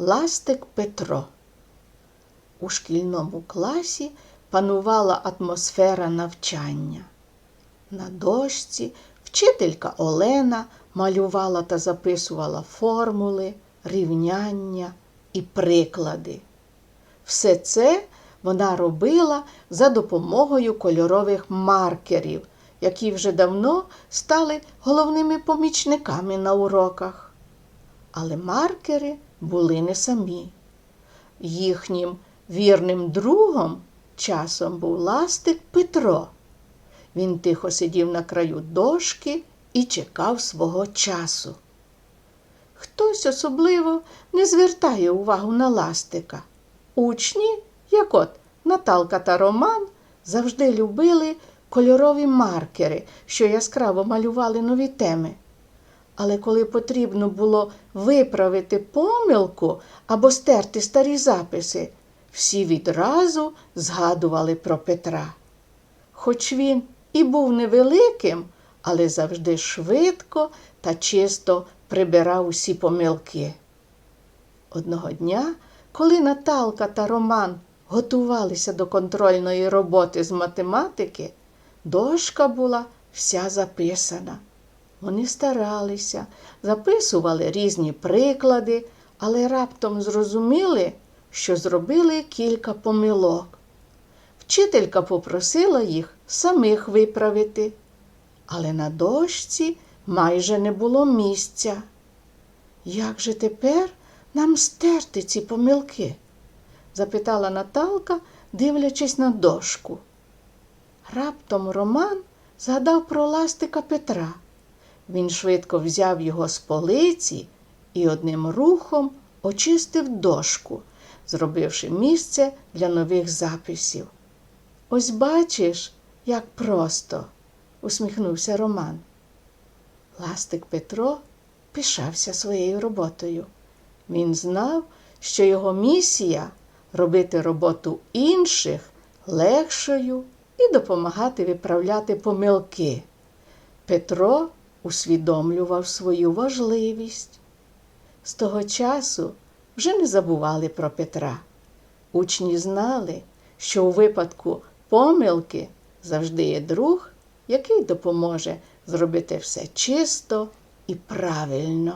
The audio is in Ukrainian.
Ластик Петро. У шкільному класі панувала атмосфера навчання. На дошці вчителька Олена малювала та записувала формули, рівняння і приклади. Все це вона робила за допомогою кольорових маркерів, які вже давно стали головними помічниками на уроках. Але маркери були не самі. Їхнім вірним другом часом був ластик Петро. Він тихо сидів на краю дошки і чекав свого часу. Хтось особливо не звертає увагу на ластика. Учні, як от Наталка та Роман, завжди любили кольорові маркери, що яскраво малювали нові теми. Але коли потрібно було виправити помилку або стерти старі записи, всі відразу згадували про Петра. Хоч він і був невеликим, але завжди швидко та чисто прибирав усі помилки. Одного дня, коли Наталка та Роман готувалися до контрольної роботи з математики, дошка була вся записана. Вони старалися, записували різні приклади, але раптом зрозуміли, що зробили кілька помилок. Вчителька попросила їх самих виправити, але на дошці майже не було місця. Як же тепер нам стерти ці помилки? запитала Наталка, дивлячись на дошку. Раптом Роман згадав про ластика Петра. Він швидко взяв його з полиці і одним рухом очистив дошку, зробивши місце для нових записів. Ось бачиш, як просто, усміхнувся Роман. Ластик Петро пишався своєю роботою. Він знав, що його місія робити роботу інших легшою і допомагати виправляти помилки. Петро усвідомлював свою важливість. З того часу вже не забували про Петра. Учні знали, що у випадку помилки завжди є друг, який допоможе зробити все чисто і правильно.